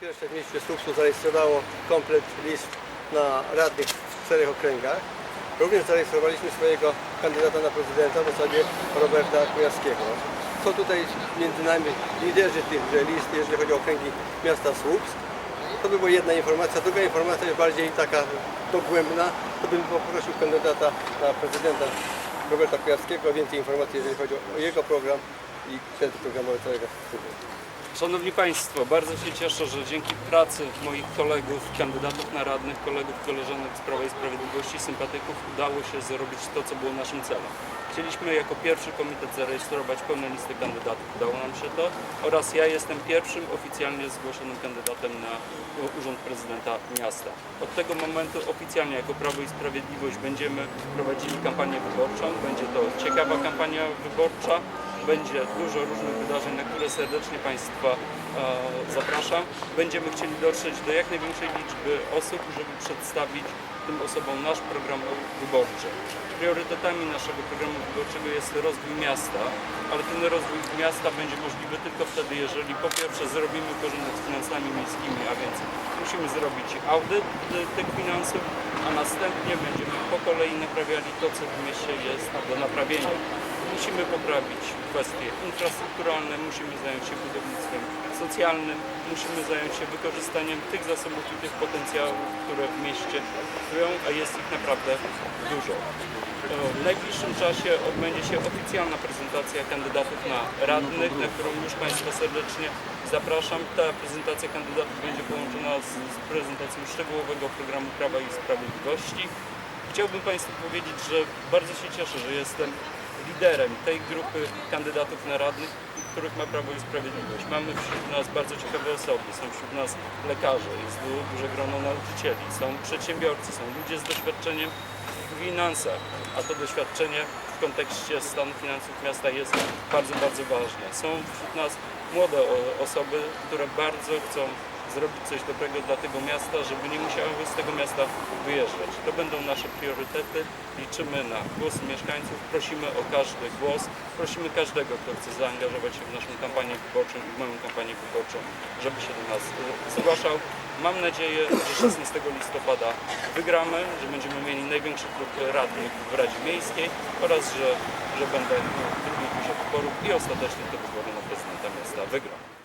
Pierwsze w mieście Słupsku zarejestrowało komplet list na radnych w czterech okręgach. Również zarejestrowaliśmy swojego kandydata na prezydenta w osobie Roberta Kujawskiego. Są tutaj między nami liderzy tychże list, jeżeli chodzi o okręgi miasta Słupsk. To by była jedna informacja. Druga informacja jest bardziej taka dogłębna. To bym poprosił kandydata na prezydenta Roberta Kujawskiego o więcej informacji, jeżeli chodzi o jego program i cel programowy całego klubu. Szanowni Państwo, bardzo się cieszę, że dzięki pracy moich kolegów, kandydatów na radnych, kolegów, koleżanek z Prawa i Sprawiedliwości, sympatyków udało się zrobić to, co było naszym celem. Chcieliśmy jako pierwszy komitet zarejestrować pełną listę kandydatów. Udało nam się to oraz ja jestem pierwszym oficjalnie zgłoszonym kandydatem na urząd prezydenta miasta. Od tego momentu oficjalnie jako Prawo i Sprawiedliwość będziemy prowadzili kampanię wyborczą. Będzie to ciekawa kampania wyborcza. Będzie dużo różnych wydarzeń, na które serdecznie Państwa e, zapraszam. Będziemy chcieli dotrzeć do jak największej liczby osób, żeby przedstawić tym osobom nasz program wyborczy. Priorytetami naszego programu wyborczego jest rozwój miasta, ale ten rozwój miasta będzie możliwy tylko wtedy, jeżeli po pierwsze zrobimy porządek z finansami miejskimi, a więc musimy zrobić audyt y, tych finansów, a następnie będziemy po kolei naprawiali to, co w mieście jest do naprawienia. Musimy poprawić kwestie infrastrukturalne, musimy zająć się budownictwem socjalnym, musimy zająć się wykorzystaniem tych zasobów i tych potencjałów, które w mieście tkwią, a jest ich naprawdę dużo. W najbliższym czasie odbędzie się oficjalna prezentacja kandydatów na radnych, na którą już Państwa serdecznie zapraszam. Ta prezentacja kandydatów będzie połączona z, z prezentacją szczegółowego programu Prawa i Sprawiedliwości. Chciałbym Państwu powiedzieć, że bardzo się cieszę, że jestem liderem tej grupy kandydatów na radnych, których ma Prawo i Sprawiedliwość. Mamy wśród nas bardzo ciekawe osoby, są wśród nas lekarze, jest du- duże grono nauczycieli, są przedsiębiorcy, są ludzie z doświadczeniem w finansach, a to doświadczenie w kontekście stanu finansów miasta jest bardzo, bardzo ważne. Są wśród nas młode osoby, które bardzo chcą zrobić coś dobrego dla tego miasta, żeby nie musiały z tego miasta wyjeżdżać. To będą nasze priorytety. Liczymy na głosy mieszkańców. Prosimy o każdy głos. Prosimy każdego, kto chce zaangażować się w naszą kampanię wyborczą i w moją kampanię wyborczą, żeby się do nas e, zgłaszał. Mam nadzieję, że 16 listopada wygramy, że będziemy mieli największy klub radnych w Radzie Miejskiej oraz, że, że będę w drugiej turze wyborów i ostatecznie te wybory na prezydenta miasta wygrał.